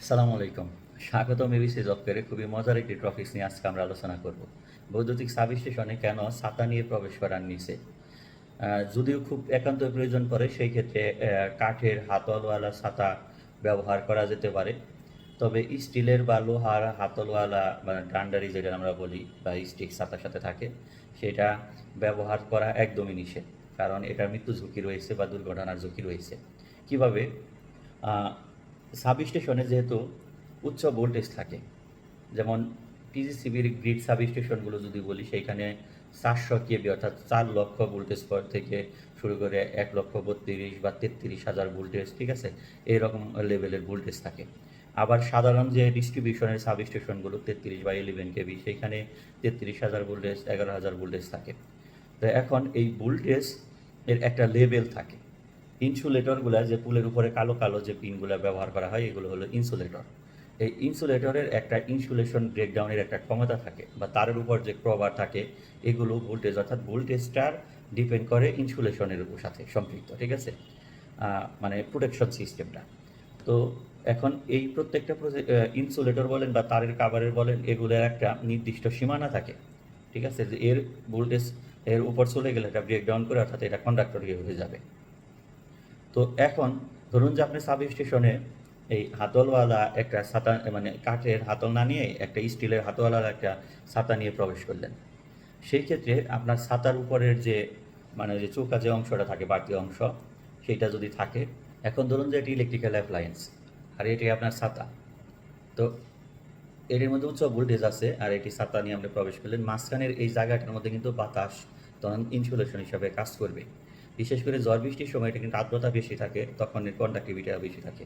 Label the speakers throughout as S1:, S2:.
S1: আসসালামু আলাইকুম। স্বাগতম এবিসি জব করে খুবই মজার একটি টপিক্স নিয়ে আজকে আমরা আলোচনা করব। বৈদ্যুতিক সাব স্টেশনে কেন ছাতা নিয়ে প্রবেশ করার নিচে? যদিও খুব একান্ত প্রয়োজন পড়ে, সেই ক্ষেত্রে কাঠের হাতলওয়ালা ছাতা ব্যবহার করা যেতে পারে। তবে স্টিলের বা লোহার হাতলওয়ালা মানে ডান্ডারি যেটা আমরা বলি বা স্টিক ছাতার সাথে থাকে, সেটা ব্যবহার করা একদমই নিষেধ। কারণ এটার মৃত্যু ঝুঁকি রয়েছে বা দুর্ঘটনার ঝুঁকি রয়েছে। কীভাবে? সাব স্টেশনে যেহেতু উচ্চ ভোল্টেজ থাকে, যেমন পিজিসিবির গ্রিড সাব স্টেশনগুলো যদি বলি, সেইখানে চারশো কেবি, অর্থাৎ চার লক্ষ ভোল্টেজ পর থেকে শুরু করে এক লক্ষ বত্রিশ বা তেত্রিশ হাজার ভোল্টেজ, ঠিক আছে? এইরকম লেভেলের ভোল্টেজ থাকে। আবার সাধারণ যে ডিস্ট্রিবিউশনের সাব স্টেশনগুলো তেত্রিশ বা ইলেভেন কেবি, সেইখানে তেত্রিশ হাজার ভোল্টেজ, এগারো হাজার ভোল্টেজ থাকে। তো এখন এই ভোল্টেজ এর একটা লেভেল থাকে। ইনসুলেটরগুলো যে পুলের উপরে কালো কালো যে পিনগুলো ব্যবহার করা হয়, এগুলো হলো ইনসুলেটর। এই ইনসুলেটরের একটা ইনসুলেশন ব্রেকডাউনের একটা ক্ষমতা থাকে বা তারের উপর যে প্রবার থাকে, এগুলো ভোল্টেজ অর্থাৎ ভোল্টেজটার ডিপেন্ড করে ইনসুলেশনের উপর সাথে সম্পৃক্ত, ঠিক আছে? মানে প্রোটেকশন সিস্টেমটা তো এখন এই প্রত্যেকটা ইনসুলেটর বলেন বা তারের কাভারের বলেন, এগুলোর একটা নির্দিষ্ট সীমানা থাকে, ঠিক আছে? যে এর ভোল্টেজ এর উপর চলে গেলে এটা ব্রেকডাউন করে অর্থাৎ এটা কন্ডাক্টর হয়ে যাবে। তো এখন ধরুন যে আপনি সাব স্টেশনে এই হাতলওয়ালা একটা ছাতা মানে কাঠের হাতল না নিয়ে একটা স্টিলের হাতওয়ালার একটা ছাতা নিয়ে প্রবেশ করলেন। সেই ক্ষেত্রে আপনার ছাতার উপরের যে মানে যে চৌকা যে অংশটা থাকে, বাড়তি অংশ, সেটা যদি থাকে, এখন ধরুন যে এটি ইলেকট্রিক্যাল অ্যাপ্লায়েন্স আর এটি আপনার ছাতা তো এর মধ্যে উচ্চ ভোল্টেজ আছে, আর এটি ছাতা নিয়ে আপনি প্রবেশ করলেন। মাঝখানের এই জায়গাটার মধ্যে কিন্তু বাতাস, তখন ইনসুলেশন হিসাবে কাজ করবে। বিশেষ করে ঝড় বৃষ্টির সময় এটা কিন্তু আর্দ্রতা বেশি থাকে, তখন এর কন্ডাক্টিভিটিটা বেশি থাকে।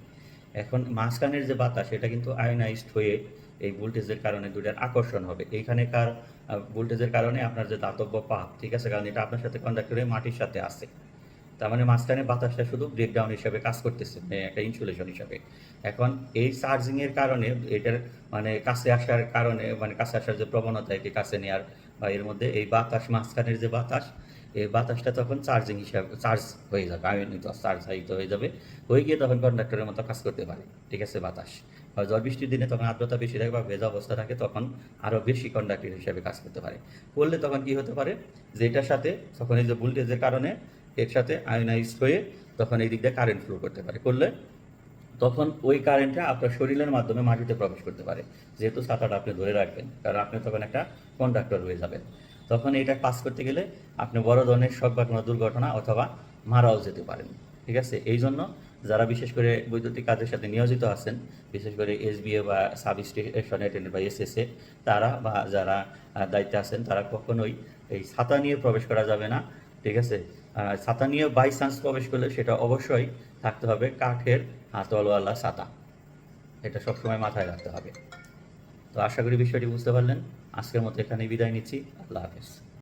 S1: এখন মাঝখানের যে বাতাস, এটা কিন্তু আয়নাইজড হয়ে এই ভোল্টেজের কারণে দুটার আকর্ষণ হবে। এইখানেকার ভোল্টেজের কারণে আপনার যে দাতব্য পাপ ঠিক আছে? কারণ এটা আপনার সাথে কন্ডাক্টরে মাটির সাথে আসে তার মানে মাঝখানে বাতাসটা শুধু ব্রেকডাউন হিসাবে কাজ করতেছে মানে একটা ইনসুলেশন হিসাবে। এখন এই চার্জিংয়ের কারণে এটার মানে কাছে আসার কারণে মানে কাছে আসার যে প্রবণতা এটি কাছে নেওয়ার বা এর মধ্যে এই বাতাস, মাঝখানের যে বাতাস বাতাসটা তখন চার্জিং হিসাবে চার্জ হয়ে যাবে আয়নিত চার্জ হয়ে যাবে, হয়ে গিয়ে তখন কন্ডাক্টরের মতো কাজ করতে পারে। ঠিক আছে, বাতাস। আর ঝড় বৃষ্টির দিনে তখন আর্দ্রতা বেশি থাকে বা ভেজা অবস্থা থাকে, তখন আরও বেশি কন্ডাক্টর হিসাবে কাজ করতে পারে। করলে তখন কি হতে পারে? যে এটার সাথে, তখন এই যে ভোল্টেজের কারণে, এর সাথে আয়নাইজ হয়ে তখন এই দিক দিয়ে কারেন্ট ফ্লো করতে পারে। করলে তখন ওই কারেন্টটা আপনার শরীরের মাধ্যমে মাটিতে প্রবেশ করতে পারে। যেহেতু ছাতাটা আপনি ধরে রাখবেন, কারণ আপনি তখন একটা কন্ডাক্টর হয়ে যাবেন। তখন এটা পাস করতে গেলে আপনি বড় ধরনের শক বা কোনো দুর্ঘটনা অথবা মারাও যেতে পারেন। ঠিক আছে? এই জন্য যারা বিশেষ করে বৈদ্যুতিক কাজের সাথে নিয়োজিত আছেন, বিশেষ করে এসবিএ বা সাব স্টেশন বা এসএসএ, তারা বা যারা দায়িত্বে আছেন, তারা কখনোই এই ছাতা নিয়ে প্রবেশ করা যাবে না। ঠিক আছে? ছাতা নিয়ে বাই চান্স প্রবেশ করলে সেটা অবশ্যই থাকতে হবে কাঠের হাতলওয়ালা ছাতা। এটা সবসময় মাথায় রাখতে হবে। তো আশা করি বিষয়টি বুঝতে পারলেন। আজকের মতো এখানেই বিদায় নিচ্ছি। আল্লাহ হাফেজ।